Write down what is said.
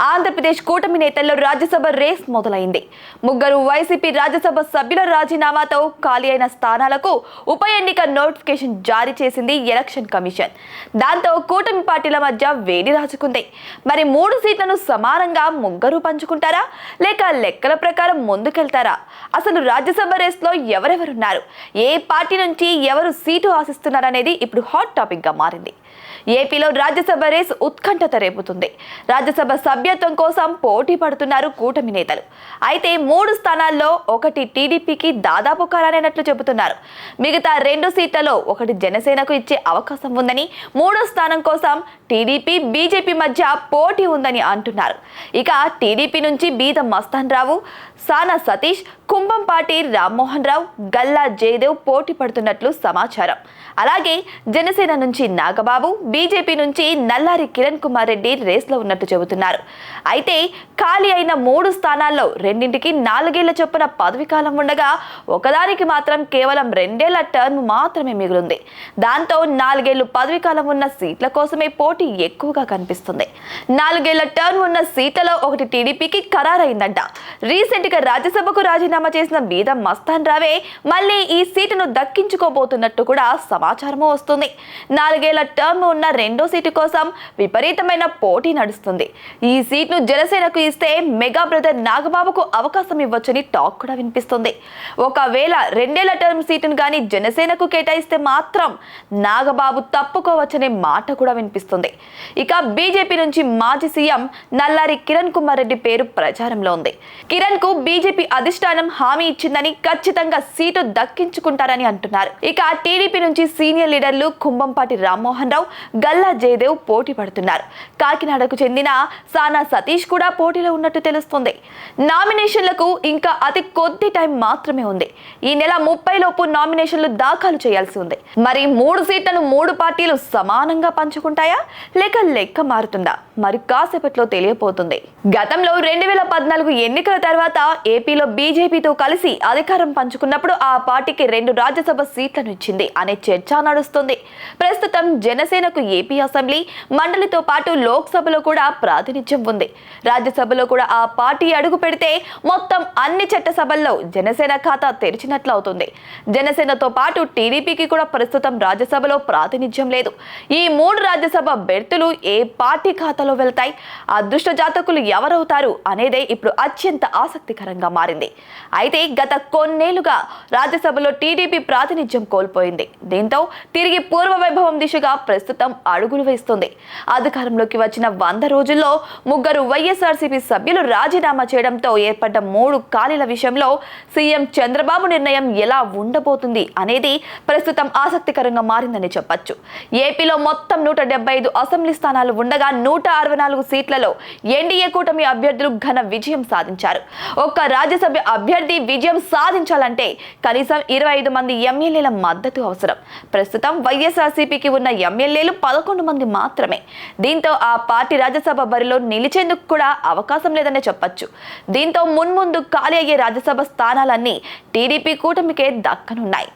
ఆంధ్రప్రదేశ్ కూటమి నేతల్లో రాజ్యసభ రేస్ మొదలైంది. ముగ్గురు వైసీపీ రాజ్యసభ సభ్యుల రాజీనామాతో ఖాళీ అయిన స్థానాలకు ఉప ఎన్నిక నోటిఫికేషన్ జారీ చేసింది ఎలక్షన్ కమిషన్. దాంతో కూటమి పార్టీల మధ్య వేడి రాజుకుంది. మరి మూడు సీట్లను సమానంగా ముగ్గురు పంచుకుంటారా? లేక లెక్కల ప్రకారం ముందుకెళ్తారా? అసలు రాజ్యసభ రేస్లో ఎవరెవరున్నారు? ఏ పార్టీ నుంచి ఎవరు సీటు ఆశిస్తున్నారనేది ఇప్పుడు హాట్ టాపిక్గా మారింది. ఏపీలో రాజ్యసభ రేస్ ఉత్కంఠత రేపుతుంది. రాజ్యసభ సభ్యత్వం కోసం పోటీ పడుతున్నారు కూటమి నేతలు. అయితే మూడు స్థానాల్లో ఒకటి టీడీపీకి దాదాపు ఖరారైనట్లు చెబుతున్నారు. మిగతా రెండు సీట్లలో ఒకటి జనసేనకు ఇచ్చే అవకాశం ఉందని మూడో స్థానం కోసం టీడీపీ బీజేపీ మధ్య పోటీ ఉందని అంటున్నారు. ఇక టీడీపీ నుంచి బీద మస్తాన్ రావు సానా సతీష్ కుంభంపాటి రామ్మోహన్ రావు గల్లా జయదేవ్ పోటీ పడుతున్నట్లు సమాచారం. అలాగే జనసేన నుంచి నాగబాబు బీజేపీ నుంచి నల్లారి కిరణ్ కుమార్ రెడ్డి రేస్లో ఉన్నట్టు చెబుతున్నారు. అయితే ఖాళీ అయిన మూడు స్థానాల్లో రెండింటికి నాలుగేళ్ళ చొప్పున పదవీకాలం ఉండగా ఒకదానికి మాత్రం కేవలం రెండేళ్ళ టర్మ్ మాత్రమే మిగులుంది. దాంతో నాలుగేళ్ళు పదవీకాలం ఉన్న సీట్ల కోసమే పోటీ ఎక్కువగా కనిపిస్తుంది. నాలుగేళ్ళ టర్మ్ ఉన్న సీట్లలో ఒకటి టీడీపీకి ఖరారైందంట. రీసెంట్గా రాజ్యసభకు రాజీనామా చేసిన బీద మస్తాన్ రావే మళ్ళీ ఈ సీటును దక్కించుకోబోతున్నట్టు కూడా సమాచారము వస్తుంది. నాలుగేళ్ళ టర్మ్ ఉన్న రెండో సీటు కోసం విపరీతమైన పోటీ నడుస్తుంది. ఈ సీట్ను జనసేనకు ఇస్తే మెగా బ్రదర్ నాగబాబుకు అవకాశం ఇవ్వచ్చని టాక్ కూడా వినిపిస్తుంది. ఒకవేళ రెండేళ్ళ టర్మ్ సీటును కానీ జనసేనకు కేటాయిస్తే మాత్రం నాగబాబు తప్పుకోవచ్చనే మాట కూడా వినిపిస్తుంది. ఇక బీజేపీ నుంచి మాజీ సీఎం నల్లారి కిరణ్ కుమార్ రెడ్డి పేరు ప్రచారంలో ఉంది. కిరణ్కు బీజేపీ అధిష్టానం హామీ ఇచ్చిందని ఖచ్చితంగా సీటు దక్కించుకుంటారని అంటున్నారు. ఇక టీడీపీ నుంచి సీనియర్ లీడర్లు కుంభంపాటి రామ్మోహన్ రావు గల్లా జయదేవ్ పోటీ పడుతున్నారు. కాకినాడకు చెందిన సానా సతీష్ కూడా పోటీలో ఉన్నట్టు తెలుస్తుంది. నామినేషన్లకు ఇంకా అతి కొద్ది టైం మాత్రమే ఉంది. ఈ నెల ముప్పై లోపు నామినేషన్లు దాఖలు చేయాల్సి ఉంది. మరి మూడు సీట్లను మూడు పార్టీలు సమానంగా పంచుకుంటాయా? లేక లెక్క మారుతుందా? మరి కాసేపట్లో తెలియపోతుంది. గతంలో రెండు వేల పద్నాలుగు ఎన్నికల తర్వాత ఏపీలో బీజేపీతో కలిసి అధికారం పంచుకున్నప్పుడు ఆ పార్టీకి రెండు రాజ్యసభ సీట్లను ఇచ్చింది అనే చర్చ నడుస్తుంది. ప్రస్తుతం జన జనసేనకు ఏపీ అసెంబ్లీ మండలితో పాటు లోక్సభలో కూడా ప్రాతినిధ్యం ఉంది. రాజ్యసభలో కూడా ఆ పార్టీ అడుగు పెడితే మొత్తం అన్ని చట్టసభల్లో జనసేన ఖాతా తెరిచినట్లు అవుతుంది జనసేనతో పాటు టీడీపీకి కూడా ప్రస్తుతం రాజ్యసభలో ప్రాతినిధ్యం లేదు. ఈ మూడు రాజ్యసభ బెర్తులు ఏ పార్టీ ఖాతాలో వెళ్తాయి? అదృష్ట జాతకులు ఎవరవుతారు అనేదే ఇప్పుడు అత్యంత ఆసక్తికరంగా మారింది. అయితే గత కొన్నేళ్ళుగా రాజ్యసభలో టీడీపీ ప్రాతినిధ్యం కోల్పోయింది. దీంతో తిరిగి పూర్వ వైభవం దిశగా ప్రస్తుతం అడుగులు వేస్తుంది. అధికారంలోకి వచ్చిన వంద రోజుల్లో ముగ్గురు వైఎస్ఆర్సీపీ సభ్యులు రాజీనామా చేయడంతో ఏర్పడ్డ మూడు ఖాళీల విషయంలో సీఎం చంద్రబాబు నిర్ణయం ఎలా ఉండబోతుంది అనేది ప్రస్తుతం ఆసక్తికరంగా మారిందని చెప్పొచ్చు. ఏపీలో మొత్తం నూట డెబ్బై ఐదు అసెంబ్లీ స్థానాలు ఉండగా నూట అరవై నాలుగు సీట్లలో ఎన్డీఏ కూటమి అభ్యర్థులు ఘన విజయం సాధించారు. ఒక్క రాజ్యసభ అభ్యర్థి విజయం సాధించాలంటే కనీసం ఇరవై ఐదు మంది ఎమ్మెల్యేల మద్దతు అవసరం. ప్రస్తుతం వైఎస్ఆర్సీపీకి ఉన్న ఎమ్మెల్యేలు పదకొండు మంది మాత్రమే. దీంతో ఆ పార్టీ రాజ్యసభ బరిలో నిలిచేందుకు కూడా అవకాశం లేదనే చెప్పొచ్చు. దీంతో మున్ముందు ఖాళీ అయ్యే రాజ్యసభ స్థానాలన్నీ టీడీపీ కూటమికే దక్కనున్నాయి.